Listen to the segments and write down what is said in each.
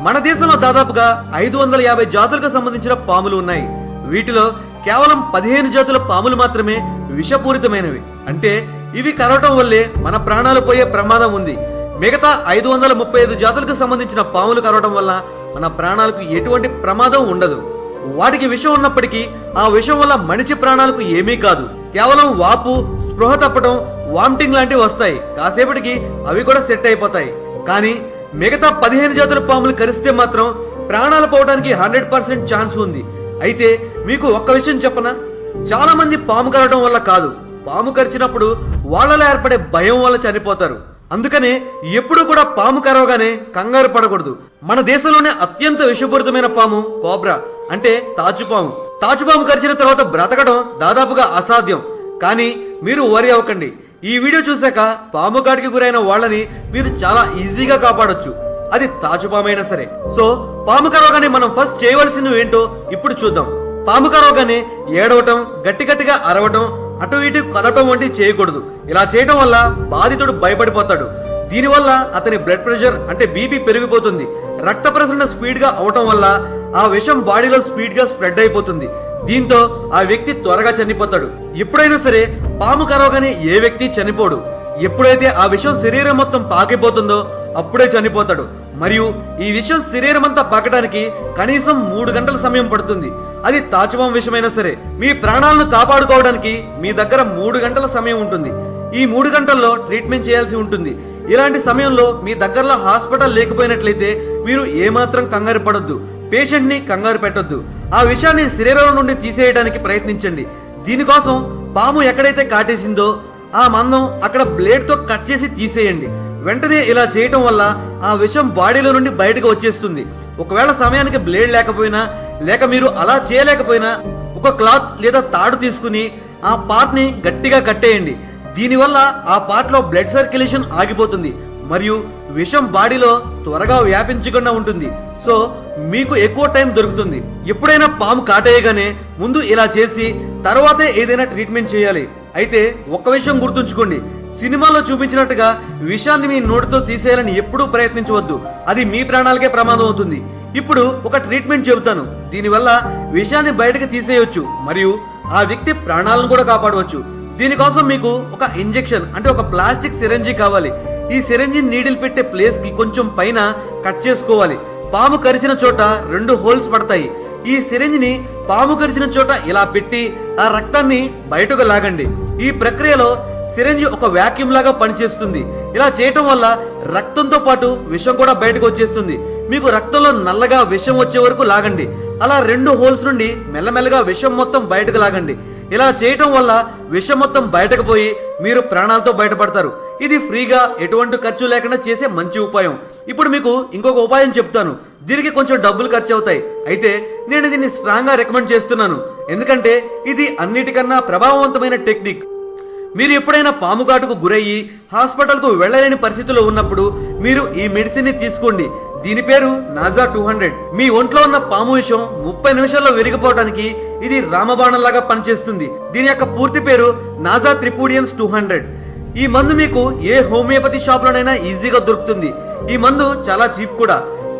మన దేశంలో దాదాపుగా ఐదు వందల యాభై జాతులకు సంబంధించిన పాములు ఉన్నాయి. వీటిలో కేవలం పదిహేను జాతుల పాములు మాత్రమే విషపూరితమైనవి. అంటే ఇవి కరవటం వల్లే మన ప్రాణాలు పోయే ప్రమాదం ఉంది. మిగతా ఐదు వందల ముప్పై ఐదు జాతులకు సంబంధించిన పాములు కరవటం వల్ల మన ప్రాణాలకు ఎటువంటి ప్రమాదం ఉండదు. వాటికి విషం ఉన్నప్పటికీ ఆ విషం వల్ల మనిషి ప్రాణాలకు ఏమీ కాదు. కేవలం వాపు స్పృహ తప్పటం వామిటింగ్ లాంటివి వస్తాయి. కాసేపటికి అవి కూడా సెట్ అయిపోతాయి. కానీ మిగతా పదిహేను జాతుల పాములు కరిస్తే మాత్రం ప్రాణాలు పోవడానికి హండ్రెడ్ పర్సెంట్ ఛాన్స్ ఉంది. అయితే మీకు ఒక్క విషయం చెప్పనా? చాలా మంది పాము కరవడం వల్ల కాదు. పాము కరిచినప్పుడు వాళ్ళలో ఏర్పడే భయం వల్ల చనిపోతారు. అందుకనే ఎప్పుడూ కూడా పాము కరవగానే కంగారు పడకూడదు. మన దేశంలోనే అత్యంత విషపూరితమైన పాము కోబ్రా అంటే తాచుపాము. తాచుపాము కరిచిన తర్వాత బ్రతకడం దాదాపుగా అసాధ్యం. కానీ మీరు వరి అవ్వకండి. ఈ వీడియో చూశాక పాము కాటికి గురైన వాళ్ళని మీరు చాలా ఈజీగా కాపాడొచ్చు. అది తాచుపామైనా సరే. సో పాము కరవగానే మనం ఫస్ట్ చేయవలసినవి ఏంటో ఇప్పుడు చూద్దాం. పాము కరవగానే ఏడవటం గట్టి గట్టిగా అరవటం అటు ఇటు కదటం వంటివి చేయకూడదు. ఇలా చేయటం వల్ల బాధితుడు భయపడిపోతాడు. దీనివల్ల అతని బ్లడ్ ప్రెషర్ అంటే బీపీ పెరిగిపోతుంది. రక్త ప్రసరణ స్పీడ్గా అవటం వల్ల ఆ విషం బాడీలో స్పీడ్గా స్ప్రెడ్ అయిపోతుంది. దీంతో ఆ వ్యక్తి త్వరగా చనిపోతాడు. ఎప్పుడైనా సరే పాము కరవగానే ఏ వ్యక్తి చనిపోడు. ఎప్పుడైతే ఆ విషయం శరీరం మొత్తం పాకిపోతుందో అప్పుడే చనిపోతాడు. మరియు ఈ విషయం శరీరం అంతా పాకడానికి కనీసం మూడు గంటల సమయం పడుతుంది. అది తాచువం విషమైనా సరే మీ ప్రాణాలను కాపాడుకోవడానికి మీ దగ్గర మూడు గంటల సమయం ఉంటుంది. ఈ మూడు గంటల్లో ట్రీట్మెంట్ చేయాల్సి ఉంటుంది. ఇలాంటి సమయంలో మీ దగ్గరలో హాస్పిటల్ లేకపోయినట్లయితే మీరు ఏమాత్రం కంగారు పడొద్దు. పేషెంట్ని కంగారు పెట్టొద్దు. ఆ విషయాన్ని శరీరం నుండి తీసేయడానికి ప్రయత్నించండి. దీనికోసం పాము ఎక్కడైతే కాటేసిందో ఆ మందం అక్కడ బ్లేడ్తో కట్ చేసి తీసేయండి. వెంటనే ఇలా చేయటం వల్ల ఆ విషం బాడీలో నుండి బయటకు వచ్చేస్తుంది. ఒకవేళ సమయానికి బ్లేడ్ లేకపోయినా లేక మీరు అలా చేయలేకపోయినా ఒక క్లాత్ లేదా తాడు తీసుకుని ఆ పార్ట్ని గట్టిగా కట్టేయండి. దీనివల్ల ఆ పార్ట్లో బ్లడ్ సర్క్యులేషన్ ఆగిపోతుంది. మరియు విషం బాడీలో త్వరగా వ్యాపించకుండా ఉంటుంది. సో మీకు ఎక్కువ టైం దొరుకుతుంది. ఎప్పుడైనా పాము కాటేయగానే ముందు ఇలా చేసి తర్వాతే ఏదైనా ట్రీట్మెంట్ చేయాలి. అయితే ఒక్క విషయం గుర్తుంచుకోండి. సినిమాలో చూపించినట్టుగా విషాన్ని మీ నోటితో తీసేయాలని ఎప్పుడూ ప్రయత్నించవద్దు. అది మీ ప్రాణాలకే ప్రమాదం అవుతుంది. ఇప్పుడు ఒక ట్రీట్మెంట్ చెబుతాను. దీనివల్ల విషాన్ని బయటకు తీసేయవచ్చు మరియు ఆ వ్యక్తి ప్రాణాలను కూడా కాపాడవచ్చు. దీనికోసం మీకు ఒక ఇంజెక్షన్ అంటే ఒక ప్లాస్టిక్ సిరంజీ కావాలి. ఈ సిరంజిని నీడిల్ పెట్టే ప్లేస్కి కొంచెం పైన కట్ చేసుకోవాలి. పాము కరిచిన చోట రెండు హోల్స్ పడతాయి. ఈ సిరంజిని పాము కరిచిన చోట ఇలా పెట్టి ఆ రక్తాన్ని బయటకు లాగండి. ఈ ప్రక్రియలో సిరంజి ఒక వాక్యూమ్ లాగా పనిచేస్తుంది. ఇలా చేయటం వల్ల రక్తంతో పాటు విషం కూడా బయటకు వచ్చేస్తుంది. మీకు రక్తంలో నల్లగా విషం వచ్చే వరకు లాగండి. అలా రెండు హోల్స్ నుండి మెల్లమెల్లగా విషం మొత్తం బయటకు లాగండి. ఇలా చేయటం వల్ల విషం మొత్తం బయటకు పోయి మీరు ప్రాణాలతో బయటపడతారు. ఇది ఫ్రీగా ఎటువంటి ఖర్చు లేకుండా చేసే మంచి ఉపాయం. ఇప్పుడు మీకు ఇంకొక ఉపాయం చెప్తాను. దీనికి కొంచెం డబ్బులు ఖర్చు అవుతాయి. అయితే నేను దీన్ని స్ట్రాంగ్గా రికమెండ్ చేస్తున్నాను. ఎందుకంటే ఇది అన్నిటికన్నా ప్రభావవంతమైన టెక్నిక్ మీరు ఎప్పుడైనా పాము కాటుకు గురయ్యి హాస్పిటల్కు వెళ్ళలేని పరిస్థితిలో ఉన్నప్పుడు మీరు ఈ మెడిసిన్ని తీసుకోండి. దీని పేరు నాజా టూ హండ్రెడ్ మీ ఒంట్లో ఉన్న పాము విషయం ముప్పై నిమిషాల్లో విరిగిపోవడానికి ఇది రామబాణంలాగా పనిచేస్తుంది. దీని యొక్క పూర్తి పేరు నాజా త్రిపూడియన్స్ టూ హండ్రెడ్ ఈ మందు మీకు ఏ హోమియోపతి షాప్లోనైనా ఈజీగా దొరుకుతుంది. ఈ మందు చాలా చీప్ కూడా.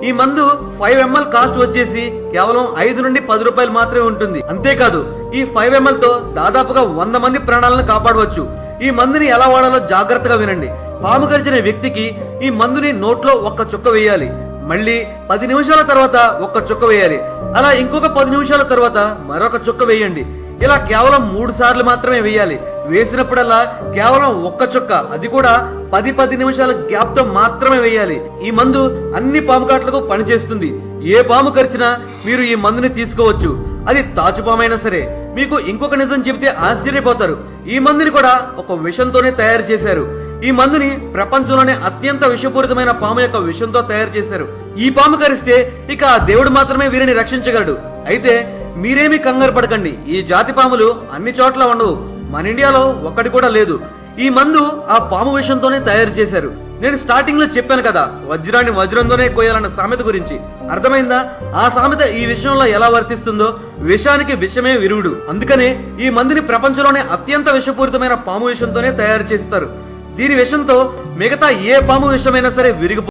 ఈ మందు ఫైవ్ ఎంఎల్ కాస్ట్ వచ్చేసి కేవలం ఐదు నుండి పది రూపాయలు మాత్రమే ఉంటుంది. అంతేకాదు ఈ ఫైవ్ ఎంఎల్తో దాదాపుగా వంద మంది ప్రాణాలను కాపాడవచ్చు. ఈ మందుని ఎలా వాడాలో జాగ్రత్తగా వినండి. పాము గరిచిన వ్యక్తికి ఈ మందుని నోట్లో ఒక్క చుక్క వేయాలి. మళ్ళీ పది నిమిషాల తర్వాత ఒక్క చుక్క వేయాలి. అలా ఇంకొక పది నిమిషాల తర్వాత మరొక చుక్క వేయండి. ఇలా కేవలం మూడు సార్లు మాత్రమే వేయాలి. వేసినప్పుడల్లా కేవలం ఒక్క చుక్క అది కూడా పది పది నిమిషాల గ్యాప్తో మాత్రమే వేయాలి. ఈ మందు అన్ని పాము కాట్లకు పనిచేస్తుంది. ఏ పాము కరిచినా మీరు ఈ మందుని తీసుకోవచ్చు. అది తాచుపామైనా సరే. మీకు ఇంకొక నిజం చెబితే ఆశ్చర్యపోతారు. ఈ మందుని కూడా ఒక విషంతోనే తయారు చేశారు. ఈ మందుని ప్రపంచంలోనే అత్యంత విషపూరితమైన పాము యొక్క విషంతో తయారు చేశారు. ఈ పాము కరిస్తే ఇక ఆ దేవుడు మాత్రమే వీరిని రక్షించగలడు. అయితే మీరేమీ కంగారు పడకండి. ఈ జాతి పాములు అన్ని చోట్ల ఉండవు. మన ఇండియాలో ఒక్కటి కూడా లేదు. ఈ మందు ఆ పాము విషంతోనే తయారు చేశారు. నేను స్టార్టింగ్లో చెప్పాను కదా వజ్రాన్ని వజ్రంతోనే కోయాలన్న సామెత గురించి. అర్థమైందా? ఆ సామెత ఈ విషయంలో ఎలా వర్తిస్తుందో? విషానికి విషమే విరుగుడు. అందుకనే ఈ మందుని ప్రపంచంలోనే అత్యంత విషపూరితమైన పాము విషంతోనే తయారు చేస్తారు. దీని విషంతో మిగతా ఏ పాము విషమైనా సరే విరిగి